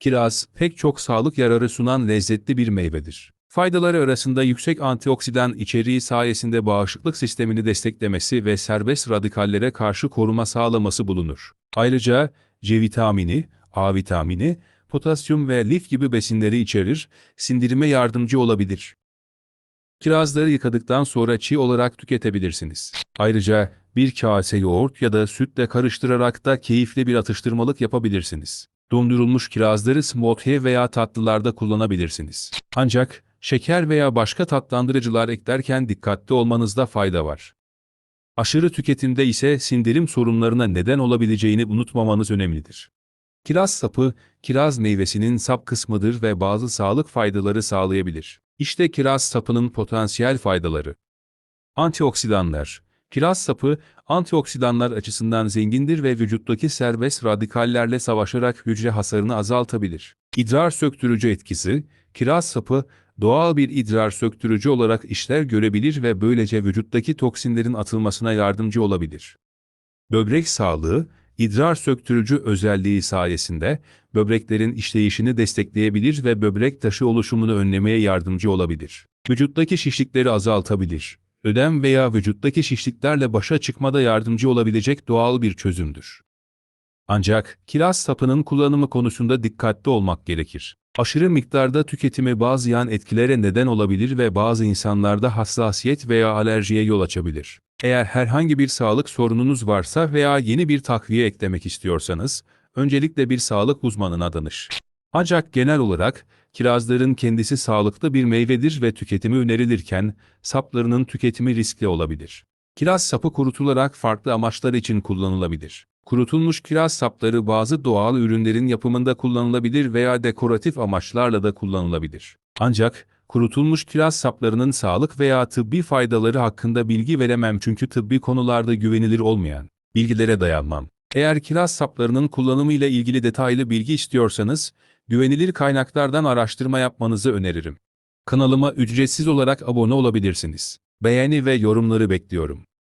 Kiraz, pek çok sağlık yararı sunan lezzetli bir meyvedir. Faydaları arasında yüksek antioksidan içeriği sayesinde bağışıklık sistemini desteklemesi ve serbest radikallere karşı koruma sağlaması bulunur. Ayrıca C vitamini, A vitamini, potasyum ve lif gibi besinleri içerir, sindirime yardımcı olabilir. Kirazları yıkadıktan sonra çiğ olarak tüketebilirsiniz. Ayrıca bir kase yoğurt ya da sütle karıştırarak da keyifli bir atıştırmalık yapabilirsiniz. Dondurulmuş kirazları smoothie veya tatlılarda kullanabilirsiniz. Ancak şeker veya başka tatlandırıcılar eklerken dikkatli olmanızda fayda var. Aşırı tüketimde ise sindirim sorunlarına neden olabileceğini unutmamanız önemlidir. Kiraz sapı, kiraz meyvesinin sap kısmıdır ve bazı sağlık faydaları sağlayabilir. İşte kiraz sapının potansiyel faydaları. Antioksidanlar. Kiraz sapı, antioksidanlar açısından zengindir ve vücuttaki serbest radikallerle savaşarak hücre hasarını azaltabilir. İdrar söktürücü etkisi, kiraz sapı, doğal bir idrar söktürücü olarak işler görebilir ve böylece vücuttaki toksinlerin atılmasına yardımcı olabilir. Böbrek sağlığı, idrar söktürücü özelliği sayesinde böbreklerin işleyişini destekleyebilir ve böbrek taşı oluşumunu önlemeye yardımcı olabilir. Vücuttaki şişlikleri azaltabilir. Ödem veya vücuttaki şişliklerle başa çıkmada yardımcı olabilecek doğal bir çözümdür. Ancak kiraz sapının kullanımı konusunda dikkatli olmak gerekir. Aşırı miktarda tüketimi bazı yan etkilere neden olabilir ve bazı insanlarda hassasiyet veya alerjiye yol açabilir. Eğer herhangi bir sağlık sorununuz varsa veya yeni bir takviye eklemek istiyorsanız, öncelikle bir sağlık uzmanına danış. Ancak genel olarak, kirazların kendisi sağlıklı bir meyvedir ve tüketimi önerilirken, saplarının tüketimi riskli olabilir. Kiraz sapı kurutularak farklı amaçlar için kullanılabilir. Kurutulmuş kiraz sapları bazı doğal ürünlerin yapımında kullanılabilir veya dekoratif amaçlarla da kullanılabilir. Ancak, kurutulmuş kiraz saplarının sağlık veya tıbbi faydaları hakkında bilgi veremem çünkü tıbbi konularda güvenilir olmayan bilgilere dayanmam. Eğer kiraz saplarının kullanımı ile ilgili detaylı bilgi istiyorsanız, güvenilir kaynaklardan araştırma yapmanızı öneririm. Kanalıma ücretsiz olarak abone olabilirsiniz. Beğeni ve yorumları bekliyorum.